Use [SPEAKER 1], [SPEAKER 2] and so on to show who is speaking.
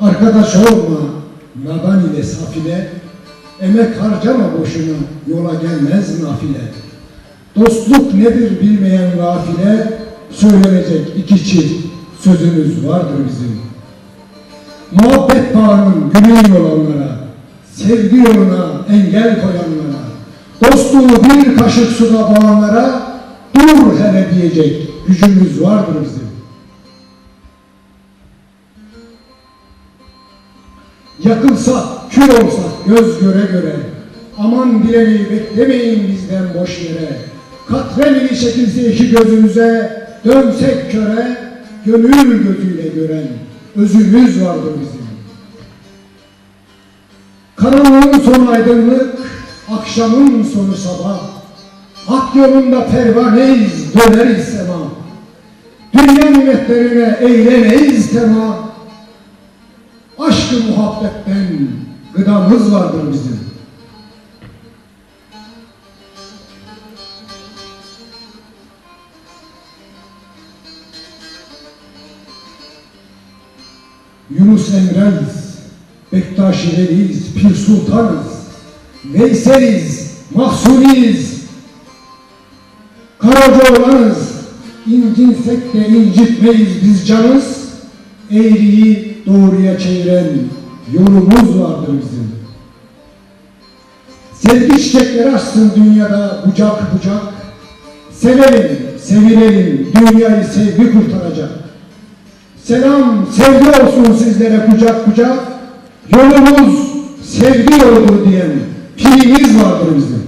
[SPEAKER 1] Arkadaş olma nadan ile safile, emek harcama boşuna yola gelmez nafile. Dostluk nedir bilmeyen gafile, söylenecek iki çift sözümüz vardır bizim. Muhabbet bağının gülü olanlara, sevgi yoluna engel koyanlara, dostluğu bir kaşık suda boğanlara, dur hele diyecek gücümüz vardır bizim. Yakılsak, kül olsak göz göre göre, aman dilemeyi beklemeyin bizden boş yere. Katremili çekilse iki gözümüze, dönsek köre, gönül gözüyle gören özümüz vardır bizim. Karanlığın sonu aydınlık, akşamın sonu sabah. Hak yolunda pervaneyiz, döneriz sema. Dünya nimetlerine eylemeyiz tema. Aşkı muhabbetten gıdamız vardır bizim. Yunus Emre'yiz, Bektaşi Veli'yiz, Pir Sultan'ız, Veyseliz, Mahsuni'yiz, Karacaoğlan'ız, incinsek de incitmeyiz biz canız, eğriyi doğruya çeviren yolumuz vardır bizim. Sevgi çiçekleri açsın dünyada bucak bucak, sevelim, sevilelim, dünyayı sevgi kurtaracak. Selam, sevgi olsun sizlere kucak kucak. Yolumuz sevgi yoludur diyen pirimiz vardır bizim.